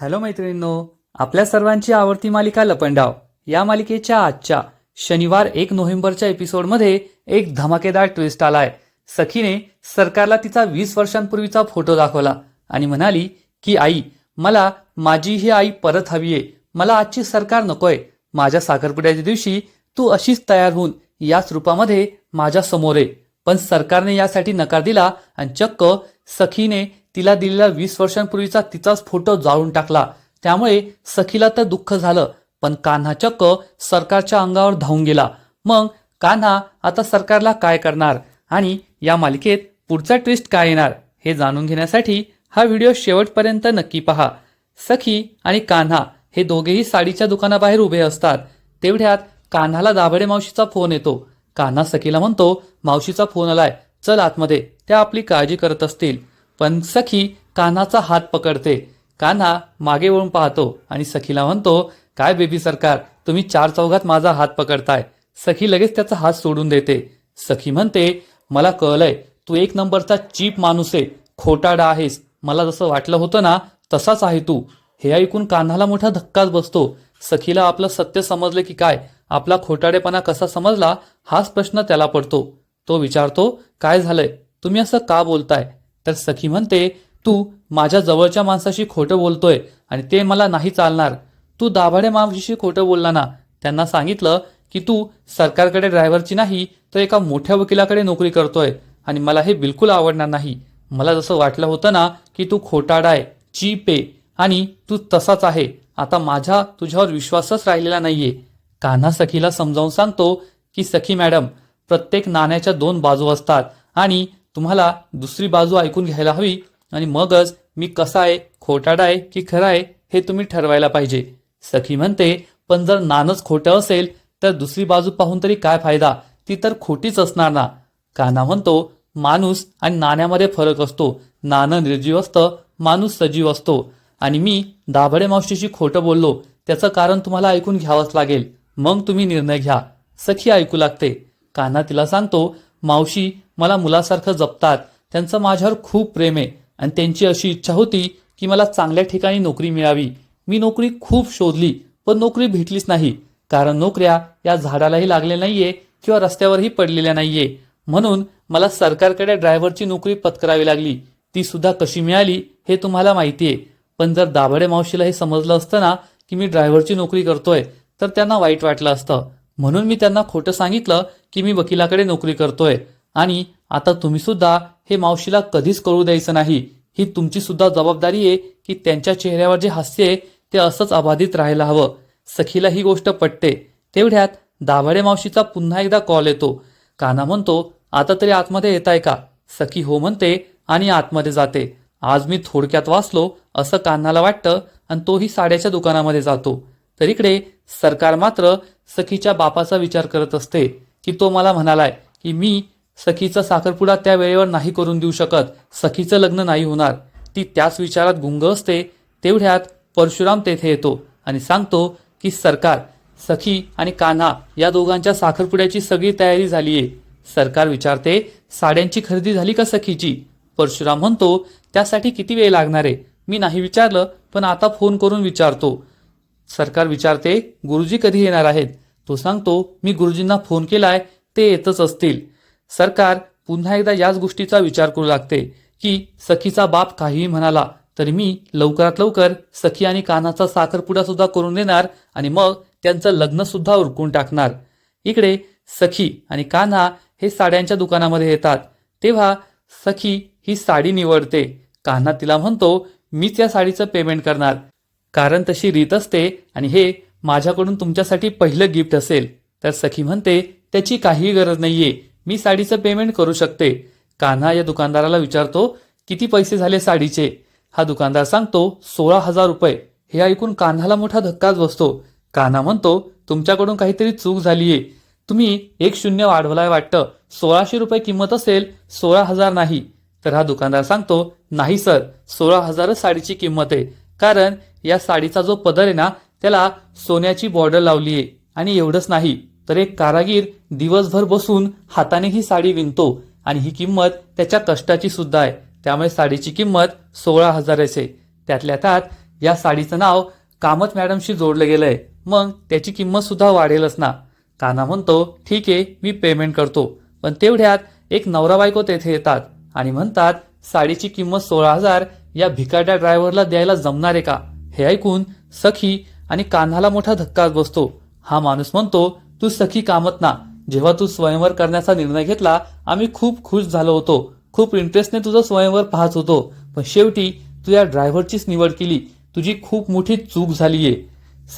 Hello मैत्रिणींनो आपल्या सर्वांची आवडती मालिका लपंडाव. या मालिकेच्या आजच्या शनिवार एक नोव्हेंबरच्या एपिसोडमध्ये एक धमाकेदार ट्विस्ट आलाय. सखीने सरकारला तिचा वीस वर्षांपूर्वीचा फोटो दाखवला आणि म्हणाली की आई मला माझी ही आई परत हवी आहे. मला आजची सरकार नकोय. माझ्या साखरपुड्याच्या दिवशी तू अशीच तयार होऊन याच रूपामध्ये माझ्यासमोर आहे पण सरकारने यासाठी नकार दिला आणि चक्क सखीने तिला दिलेला वीस वर्षांपूर्वीचा तिचाच फोटो जाळून टाकला. त्यामुळे सखीला तर दुःख झालं पण कान्हा चक्क सरकारच्या अंगावर धावून गेला. मग कान्हा आता सरकारला काय करणार? आणि या मालिकेत पुढचा ट्विस्ट काय येणार? हे जाणून घेण्यासाठी हा व्हिडिओ शेवटपर्यंत नक्की पहा. सखी आणि कान्हा हे दोघेही साडीच्या दुकानाबाहेर उभे असतात. तेवढ्यात कान्हाला दाभडे मावशीचा फोन येतो. कान्हा सखीला म्हणतो मावशीचा फोन आलाय. चल आतमध्ये. त्या आपली काळजी करत असतील. पण सखी कान्हाचा हात पकडते. कान्हा मागे वळून पाहतो आणि सखीला म्हणतो काय बेबी सरकार तुम्ही चार चौघात माझा हात पकडताय. सखी लगेच त्याचा हात सोडून देते. सखी म्हणते मला कळलंय तू एक नंबरचा चीप माणूस आहे खोटाडा आहेस. मला जसं वाटलं होतं ना तसाच आहे तू. हे ऐकून कान्हाला मोठा धक्काच बसतो. सखीला आपलं सत्य समजलं की काय आपला खोटाडेपणा कसा समजला हाच प्रश्न त्याला पडतो. तो विचारतो काय झालंय? तुम्ही असं का बोलताय? तर सखी म्हणते तू माझ्या जवळच्या माणसाशी खोटं बोलतोय आणि ते मला नाही चालणार. तू दाभाडे मावशीशी खोटं बोलला ना. त्यांना सांगितलं की तू सरकारकडे ड्रायव्हरची नाही तर एका मोठ्या वकिलाकडे नोकरी करतोय आणि मला हे बिलकुल आवडणार नाही. मला जसं वाटलं होतं ना की तू खोटाडाय चीप आहे आणि तू तसाच आहे. आता माझा तुझ्यावर विश्वासच राहिलेला नाहीये. कान्हा सखीला समजावून सांगतो की सखी मॅडम प्रत्येक नाण्याच्या दोन बाजू असतात आणि तुम्हाला दुसरी बाजू ऐकून घ्यायला हवी आणि मगच मी कसा आहे खोटाडा आहे की खरा आहे हे तुम्ही ठरवायला पाहिजे. सखी म्हणते पण जर नानच खोटं असेल तर दुसरी बाजू पाहून तरी काय फायदा? ती तर खोटीच असणार ना. कान्हा म्हणतो माणूस आणि नाण्यामध्ये फरक असतो. नाणं निर्जीव असतं माणूस सजीव असतो. आणि मी दाभडे मावशीशी खोटं बोललो त्याचं कारण तुम्हाला ऐकून घ्यावंच लागेल. मग तुम्ही निर्णय घ्या. सखी ऐकू लागते. कान्हा तिला सांगतो मावशी मला मुलासारखं जपतात. त्यांचं माझ्यावर खूप प्रेम आहे. आणि त्यांची अशी इच्छा होती की मला चांगल्या ठिकाणी नोकरी मिळावी. मी नोकरी खूप शोधली पण नोकरी भेटलीच नाही. कारण नोकऱ्या या झाडालाही लागल्या नाहीये किंवा रस्त्यावरही पडलेल्या नाहीये. म्हणून मला सरकारकडे ड्रायव्हरची नोकरी पत्करावी लागली. ती सुद्धा कशी मिळाली हे तुम्हाला माहितीये पण जर दाभडे मावशीला हे समजलं असतं ना की मी ड्रायव्हरची नोकरी करतोय तर त्यांना वाईट वाटलं असतं. म्हणून मी त्यांना खोटं सांगितलं की मी वकिलाकडे नोकरी करतोय. आणि आता तुम्ही सुद्धा हे मावशीला कधीच कळू द्यायचं नाही. ही तुमची सुद्धा जबाबदारी आहे की त्यांच्या चेहऱ्यावर जे हास्य आहे ते असंच अबाधित राहायला हवं. सखीला ही गोष्ट पटते. तेवढ्यात दाभाडे मावशीचा पुन्हा एकदा कॉल येतो. काना म्हणतो आता तरी आतमध्ये येत आहे का? सखी हो म्हणते आणि आतमध्ये जाते. आज मी थोडक्यात वाचलो असं कान्हाला वाटतं आणि तोही साड्याच्या दुकानामध्ये जातो. तर इकडे सरकार मात्र सखीच्या बापाचा विचार करत असते की तो मला म्हणालाय की मी सखीचा साखरपुडा त्या वेळेवर नाही करून देऊ शकत. सखीचं लग्न नाही होणार. ती त्याच विचारात गुंग असते तेवढ्यात परशुराम तेथे येतो आणि सांगतो की सरकार सखी आणि कान्हा या दोघांच्या साखरपुड्याची सगळी तयारी झाली आहे सरकार विचारते साड्यांची खरेदी झाली का सखीची? परशुराम म्हणतो त्यासाठी किती वेळ लागणार आहे? मी नाही विचारलं पण आता फोन करून विचारतो. सरकार विचारते गुरुजी कधी येणार आहेत? तो सांगतो मी गुरुजींना फोन केलाय ते येतच असतील. सरकार पुन्हा एकदा याच गोष्टीचा विचार करू लागते की सखीचा बाप काहीही म्हणाला तर मी लवकरात लवकर सखी आणि कानाचा साखरपुडा सुद्धा करून देणार आणि मग त्यांचं लग्न सुद्धा उरकून टाकणार. इकडे सखी आणि कान्हा हे साड्यांच्या दुकानामध्ये येतात. तेव्हा सखी ही साडी निवडते. कान्हा तिला म्हणतो मीच या साडीचं पेमेंट करणार. कारण तशी रीत असते आणि हे माझ्याकडून तुमच्यासाठी पहिलं गिफ्ट असेल. तर सखी म्हणते त्याची काही गरज नाहीये. मी साडीचं पेमेंट करू शकते? कान्हा या दुकानदाराला विचारतो किती पैसे झाले साडीचे? हा दुकानदार सांगतो सोळा हजार रुपये. हे ऐकून कान्हाला मोठा धक्काच बसतो. कान्हा म्हणतो तुमच्याकडून काहीतरी चूक झालीये. तुम्ही एक शून्य वाढवलाय वाटतं. सोळाशे रुपये किंमत असेल सोळा हजार नाही. तर हा दुकानदार सांगतो नाही सर सोळा हजारच साडीची किंमत आहे. कारण या साडीचा जो पदर आहे ना त्याला सोन्याची बॉर्डर लावली आहे आणि एवढंच नाही. तर एक कारागीर दिवसभर बसून हाताने ही साडी विणतो आणि ही किंमत त्याच्या कष्टाची सुद्धा आहे. त्यामुळे साडीची किंमत सोळा हजार असे. त्यातल्या त्यात या साडीचं नाव कामत मॅडमशी जोडलं गेलंय. मग त्याची किंमत सुद्धा वाढेलच ना. काना म्हणतो ठीक आहे मी पेमेंट करतो. पण तेवढ्यात एक नवरा बायको तेथे येतात आणि म्हणतात साडीची किंमत सोळा हजार या भिकाट्या ड्रायव्हरला द्यायला जमणार आहे का? हे ऐकून सखी आणि कान्हाला मोठा धक्काच बसतो. हा माणूस म्हणतो तू सखी कामत ना. जेव्हा तू स्वयंवर करण्याचा निर्णय घेतला आम्ही खूप खुश झालो होतो. खूप इंटरेस्टने तुझं स्वयंवर पाहत होतो. पण शेवटी तू या ड्रायव्हरचीच निवड केली. तुझी खूप मोठी चूक झालीये.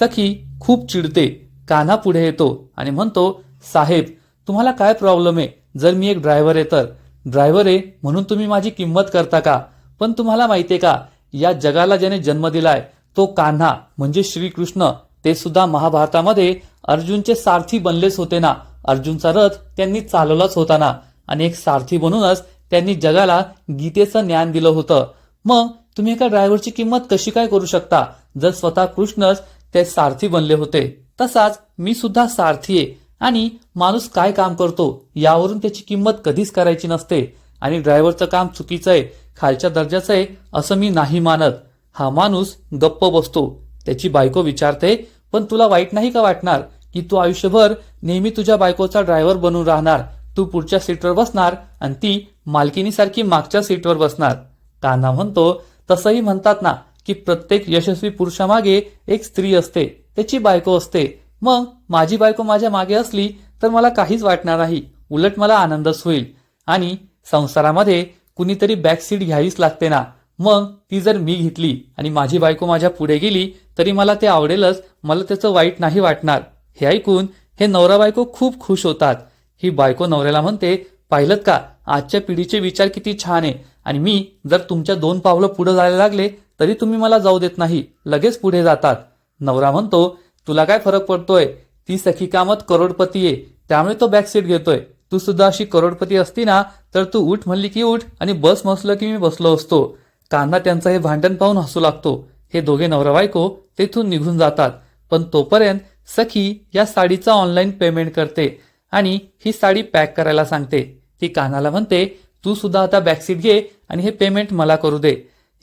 सखी खूप चिडते कान्हा पुढे येतो आणि म्हणतो साहेब तुम्हाला काय प्रॉब्लेम आहे? जर मी एक ड्रायव्हर आहे तर. ड्रायव्हर आहे म्हणून तुम्ही माझी किंमत करता का? पण तुम्हाला माहितीये का या जगाला ज्याने जन्म दिलाय तो कान्हा म्हणजे श्रीकृष्ण ते सुद्धा महाभारतामध्ये अर्जुनचे सारथी बनलेच होते ना. अर्जुनचा रथ त्यांनी चालवलाच होता ना. आणि एक सारथी बनूनच त्यांनी जगाला गीतेचं ज्ञान दिलं होतं. मग तुम्ही एका ड्रायव्हरची किंमत कशी काय करू शकता? जर स्वतः कृष्णच ते सारथी बनले होते तसाच मी सुद्धा सारथी आहे. आणि माणूस काय काम करतो? यावरून त्याची किंमत कधीच करायची नसते. आणि ड्रायव्हरचं काम चुकीचं आहे खालच्या दर्जाचं आहे असं मी नाही मानत. हा माणूस गप्प बसतो. त्याची बायको विचारते पण तुला वाईट नाही का वाटणार? की तू आयुष्यभर नेहमी तुझ्या बायकोचा ड्रायव्हर बनून राहणार. तू पुढच्या सीटवर बसणार आणि ती मालकिनीसारखी मागच्या सीटवर बसणार. कान्हा म्हणतो तसंही म्हणतात ना की प्रत्येक यशस्वी पुरुषामागे एक स्त्री असते त्याची बायको असते. मग माझी बायको माझ्या मागे असली तर मला काहीच वाटणार नाही. उलट मला आनंदच होईल. आणि संसारामध्ये कुणीतरी बॅक सीट घ्यावीच लागते ना. मग ती जर मी घेतली आणि माझी बायको माझ्या पुढे गेली तरी मला ते आवडेलच. मला त्याचं वाईट नाही वाटणार. हे ऐकून हे नवरा बायको खूप खुश होतात. ही बायको नवऱ्याला म्हणते पाहिलं का? आजच्या पिढीचे विचार किती छान आहे. आणि मी जर तुमच्या दोन पावलं पुढे जायला लागले तरी तुम्ही मला जाऊ देत नाही. लगेच पुढे जातात. नवरा म्हणतो तुला काय फरक पडतोय? ती सखी कामत करोडपती आहे. त्यामुळे तो बॅक सीट घेतोय. तू सुद्धा अशी करोडपती असती ना तर तू उठ म्हणली की उठ आणि बस मसलं की मी बसलो असतो. कान्हा त्यांचं हे भांडण पाहून हसू लागतो. हे दोघे नवरा बायको तेथून निघून जातात. पण तोपर्यंत सखी या साडीचा ऑनलाईन पेमेंट करते आणि ही साडी पॅक करायला सांगते. ती कानाला म्हणते तू सुद्धा आता बॅकसीट घे आणि हे पेमेंट मला करू दे.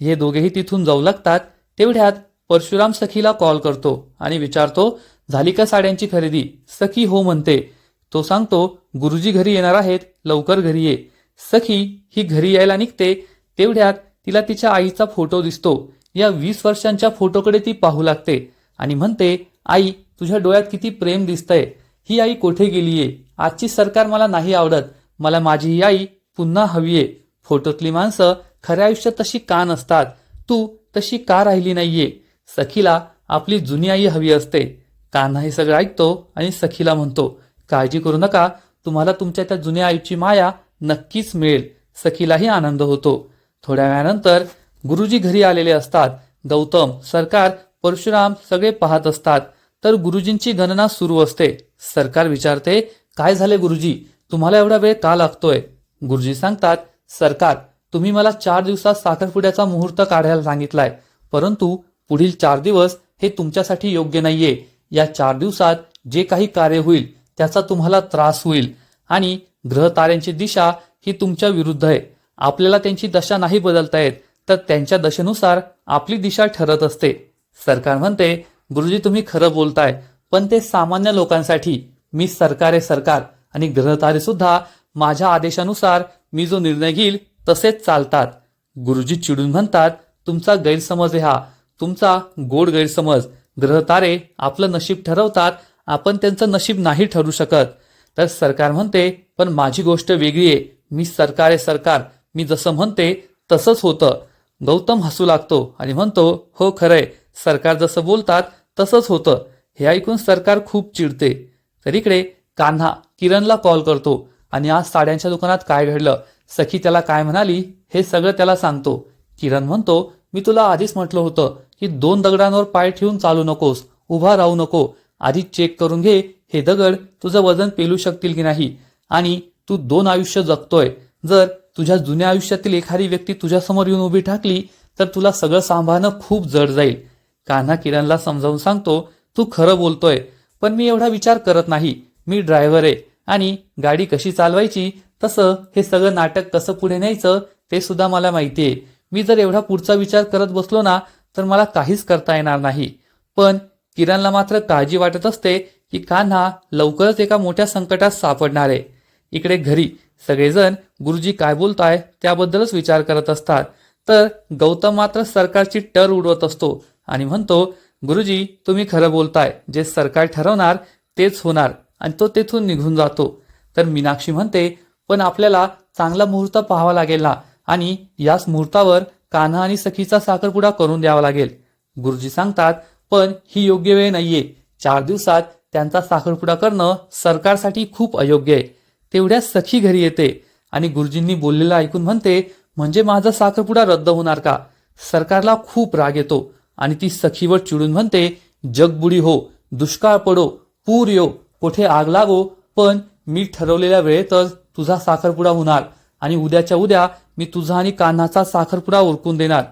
हे दोघेही तिथून जाऊ लागतात. तेवढ्यात परशुराम सखीला कॉल करतो आणि विचारतो झाली का साड्यांची खरेदी? सखी हो म्हणते. तो सांगतो गुरुजी घरी येणार आहेत लवकर घरी ये. सखी ही घरी यायला निघते. तेवढ्यात तिला तिच्या आईचा फोटो दिसतो. या वीस वर्षांच्या फोटोकडे ती पाहू लागते आणि म्हणते आई तुझ्या डोळ्यात किती प्रेम दिसतंय? ही आई कोठे गेलीये? आजची सरकार मला नाही आवडत. मला माझी ही आई पुन्हा हवीये. फोटोतली माणसं खऱ्या आयुष्यात तशी का नसतात? तू तशी का राहिली नाहीये? सखीला आपली जुनी आई हवी असते. कान्हा हे सगळं ऐकतो आणि सखीला म्हणतो काळजी करू नका. तुम्हाला तुमच्या त्या जुन्या आईची माया नक्कीच मिळेल. सखीलाही आनंद होतो. थोड्या वेळानंतर गुरुजी घरी आलेले असतात. गौतम सरकार परशुराम सगळे पाहत असतात. तर गुरुजींची गणना सुरू असते. सरकार विचारते काय झाले गुरुजी? तुम्हाला एवढा वेळ का लागतोय? गुरुजी सांगतात सरकार तुम्ही मला चार दिवसात साखरपुड्याचा मुहूर्त काढायला सांगितलाय. परंतु पुढील चार दिवस हे तुमच्यासाठी योग्य नाहीये. या चार दिवसात जे काही कार्य होईल त्याचा तुम्हाला त्रास होईल आणि ग्रह ताऱ्यांची दिशा ही तुमच्या विरुद्ध आहे. आपल्याला त्यांची दशा नाही बदलता येत तर त्यांच्या दशेनुसार आपली दिशा ठरत असते. सरकार म्हणते गुरुजी तुम्ही खरं बोलताय पण ते सामान्य लोकांसाठी मी सरकार आहे सरकार आणि ग्रहतारे सुद्धा माझ्या आदेशानुसार मी जो निर्णय घेईल तसेच चालतात. गुरुजी चिडून म्हणतात तुमचा गैरसमज आहे हा. तुमचा गोड गैरसमज. ग्रहतारे आपलं नशीब ठरवतात आपण त्यांचं नशीब नाही ठरू शकत. तर सरकार म्हणते पण माझी गोष्ट वेगळी आहे. मी सरकार आहे सरकार. मी जसं म्हणते तसंच होतं. गौतम हसू लागतो आणि म्हणतो हो खरंय. सरकार जसं बोलतात तसंच होतं. हे ऐकून सरकार खूप चिडते. तर इकडे कान्हा किरणला कॉल करतो आणि आज साड्यांच्या दुकानात काय घडलं? सखी त्याला काय म्हणाली? हे सगळं त्याला सांगतो. किरण म्हणतो मी तुला आधीच म्हटलं होतं की दोन दगडांवर पाय ठेवून चालू नकोस उभा राहू नको. आधी चेक करून घे हे दगड तुझं वजन पेलू शकतील की नाही? आणि तू दोन आयुष्य जगतोय. जर तुझ्या जुन्या आयुष्यातील एखादी व्यक्ती तुझ्यासमोर येऊन उभी टाकली तर तुला सगळं सांभाळणं खूप जड जाईल. कान्हा किरणला समजावून सांगतो तू खरं बोलतोय पण मी एवढा विचार करत नाही. मी ड्रायव्हर आहे आणि गाडी कशी चालवायची तसं हे सगळं नाटक कसं पुढे न्यायचं ते सुद्धा मला माहिती आहे. मी जर एवढा पुढचा विचार करत बसलो ना तर मला काहीच करता येणार नाही. पण किरणला मात्र काळजी वाटत असते की कान्हा लवकरच एका मोठ्या संकटात सापडणार आहे. इकडे घरी सगळेजण गुरुजी काय बोलताय त्याबद्दलच विचार करत असतात. तर गौतम मात्र सरकारची टर उडवत असतो. आणि म्हणतो गुरुजी तुम्ही खरं बोलताय. जे सरकार ठरवणार तेच होणार आणि तो तेथून निघून जातो. तर मीनाक्षी म्हणते पण आपल्याला चांगला मुहूर्त पाहावा लागेल ना आणि याच मुहूर्तावर कान्हा आणि सखीचा साखरपुडा करून द्यावा लागेल. गुरुजी सांगतात पण ही योग्य वेळ नाहीये. चार दिवसात त्यांचा साखरपुडा करणं सरकारसाठी खूप अयोग्य आहे. तेवढ्या सखी घरी येते आणि गुरुजींनी बोललेलं ऐकून म्हणते म्हणजे माझा साखरपुडा रद्द होणार का? सरकारला खूप राग येतो. आणि ती सखीवर चिडून म्हणते जगबुडी हो दुष्काळ पडो पूर येऊ कुठे आग लागो पण मी ठरवलेल्या वेळेतच तुझा साखरपुडा होणार आणि उद्याच्या उद्या मी तुझा आणि कान्हाचा साखरपुडा उरकून देणार.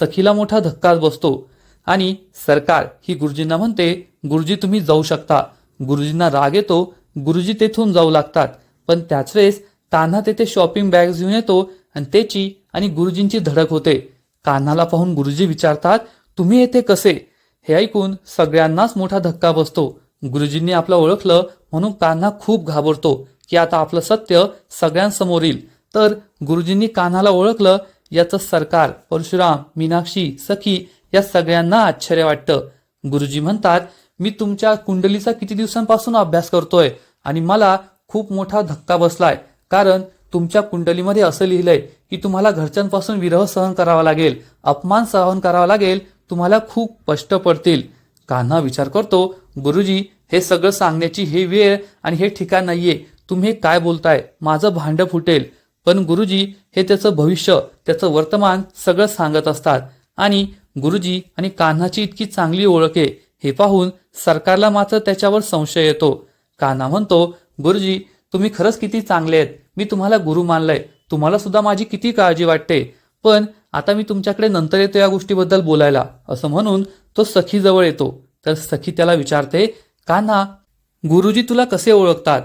सखीला मोठा धक्काच बसतो. आणि सरकार ही गुरुजींना म्हणते गुरुजी तुम्ही जाऊ शकता. गुरुजींना राग येतो गुरुजी तेथून जाऊ लागतात. पण त्याच वेळेस कान्हा तेथे शॉपिंग बॅग घेऊन येतो आणि त्याची आणि गुरुजींची धडक होते. कान्हाला पाहून गुरुजी विचारतात तुम्ही येथे कसे? हे ऐकून सगळ्यांनाच मोठा धक्का बसतो. गुरुजींनी आपलं ओळखलं म्हणून कान्हा खूप घाबरतो की आता आपलं सत्य सगळ्यांसमोर येईल. तर गुरुजींनी कान्हाला ओळखलं याचं सरकार परशुराम मीनाक्षी सखी या सगळ्यांना आश्चर्य वाटतं. गुरुजी म्हणतात मी तुमच्या कुंडलीचा किती दिवसांपासून अभ्यास करतोय आणि मला खूप मोठा धक्का बसलाय. कारण तुमच्या कुंडलीमध्ये असं लिहिलंय की तुम्हाला घरच्यांपासून विरह सहन करावा लागेल अपमान सहन करावा लागेल तुम्हाला खूप कष्ट पडतील. कान्हा विचार करतो गुरुजी हे सगळं सांगण्याची हे वेळ आणि हे ठिकाण नाहीये. तुम्ही काय बोलताय? माझं भांड फुटेल. पण गुरुजी हे त्याचं भविष्य त्याचं वर्तमान सगळं सांगत असतात. आणि गुरुजी आणि कान्हाची इतकी चांगली ओळख आहे. हे पाहून सरकारला मात्र त्याच्यावर संशय येतो. कान्हा म्हणतो गुरुजी तुम्ही खरंच किती चांगले आहेत. मी तुम्हाला गुरु मानलंय. तुम्हाला सुद्धा माझी किती काळजी वाटते. पण आता मी तुमच्याकडे नंतर येतो या गोष्टीबद्दल बोलायला. असं म्हणून तो सखीजवळ येतो. तर सखी त्याला विचारते कान्हा गुरुजी तुला कसे ओळखतात?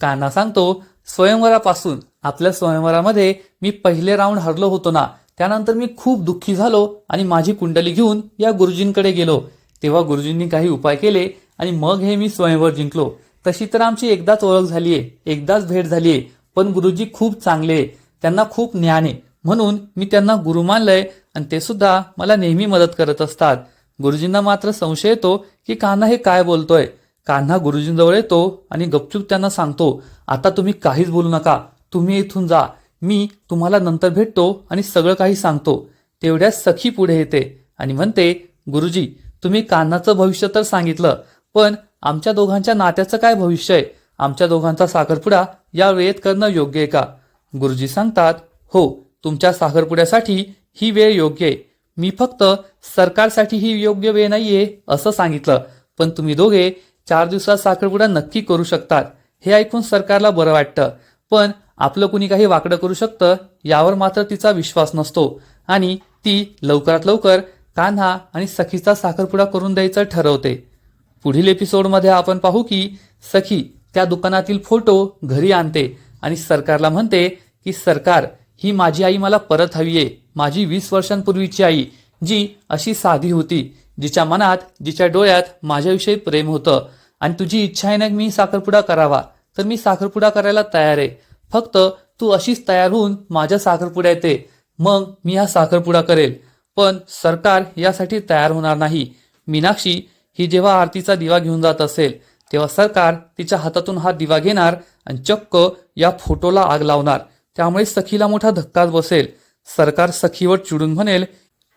कान्हा सांगतो स्वयंवरापासून. आपल्या स्वयंवरामध्ये मी पहिले राऊंड हरलो होतो ना त्यानंतर मी खूप दुःखी झालो आणि माझी कुंडली घेऊन या गुरुजींकडे गेलो. तेव्हा गुरुजींनी काही उपाय केले आणि मग हे मी स्वयंवर जिंकलो. तशी तर आमची एकदाच ओळख झालीये एकदाच भेट झालीये पण गुरुजी खूप चांगले आहे. त्यांना खूप ज्ञान आहे. म्हणून मी त्यांना गुरु मानलंय आणि ते सुद्धा मला नेहमी मदत करत असतात. गुरुजींना मात्र संशय येतो की कान्हा हे काय बोलतोय? कान्हा गुरुजींजवळ येतो आणि गपचूप त्यांना सांगतो आता तुम्ही काहीच बोलू नका. तुम्ही इथून जा. मी तुम्हाला नंतर भेटतो आणि सगळं काही सांगतो. तेवढ्या सखी पुढे येते आणि म्हणते गुरुजी तुम्ही कान्हाचं भविष्य तर सांगितलं पण आमच्या दोघांच्या नात्याचं काय भविष्य आहे? आमच्या दोघांचा साखरपुडा या वेळेत करणं योग्य आहे का? गुरुजी सांगतात हो तुमच्या साखरपुड्यासाठी ही वेळ योग्य आहे. मी फक्त सरकारसाठी ही योग्य वेळ नाहीये असं सांगितलं. पण तुम्ही दोघे चार दिवसात साखरपुडा नक्की करू शकतात. हे ऐकून सरकारला बरं वाटतं. पण आपलं कुणी काही वाकडं करू शकतं यावर मात्र तिचा विश्वास नसतो. आणि ती लवकरात लवकर कान्हा आणि सखीचा साखरपुडा करून द्यायचं ठरवते. पुढील एपिसोडमध्ये आपण पाहू की सखी त्या दुकानातील फोटो घरी आणते आणि सरकारला म्हणते की सरकार ही माझी आई मला परत हवी आहे. माझी वीस वर्षांपूर्वीची आई जी अशी साधी होती जिच्या मनात जिच्या डोळ्यात माझ्याविषयी प्रेम होतं. आणि तुझी इच्छा आहे ना मी साखरपुडा करावा. तर मी साखरपुडा करायला तयार आहे. फक्त तू अशीच तयार होऊन माझ्या साखरपुड्या येते. मग मी हा साखरपुडा करेल. पण सरकार यासाठी तयार होणार नाही. मीनाक्षी ही जेव्हा आरतीचा दिवा घेऊन जात असेल तेव्हा सरकार तिच्या हातातून हा दिवा घेणार आणि चक्क या फोटोला आग लावणार. त्यामुळे सखीला मोठा धक्काच बसेल. सरकार सखीवर चिडून म्हणेल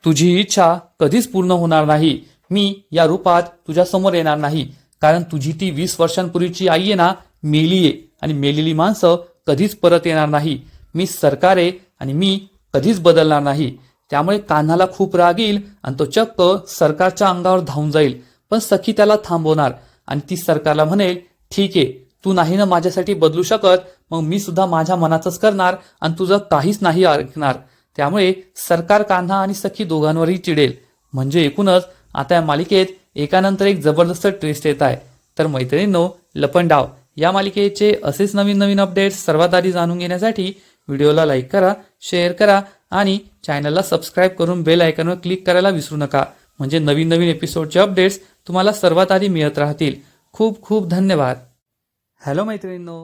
तुझी इच्छा कधीच पूर्ण होणार नाही. मी या रूपात तुझ्या समोर येणार नाही. कारण तुझी ती वीस वर्षांपूर्वीची आई आहे ना मेली आहे. आणि मेलेली माणसं कधीच परत येणार नाही. मी सरकार आहे आणि मी कधीच बदलणार नाही. त्यामुळे कान्हाला खूप राग येईल आणि तो चक्क सरकारच्या अंगावर धावून जाईल. पण सखी त्याला थांबवणार आणि ती सरकारला म्हणेल ठीक आहे तू नाही ना माझ्यासाठी बदलू शकत मग मी सुद्धा माझ्या मनाचंच करणार आणि तुझं काहीच नाही ऐकणार. त्यामुळे सरकार कान्हा आणि सखी दोघांवरही चिडेल. म्हणजे एकूणच आता या मालिकेत एकानंतर एक जबरदस्त ट्विस्ट येत आहे. तर मैत्रिणींनो लपंडाव या मालिकेचे असेच नवीन नवीन अपडेट्स सर्वात आधी जाणून घेण्यासाठी व्हिडिओला लाईक करा शेअर करा आणि चॅनलला सबस्क्राईब करून बेल आयकॉनवर क्लिक करायला विसरू नका. म्हणजे नवीन नवीन एपिसोडचे अपडेट्स तुम्हाला सर्वात आधी मिळत राहतील. खूप खूप धन्यवाद. हॅलो मैत्रिणींनो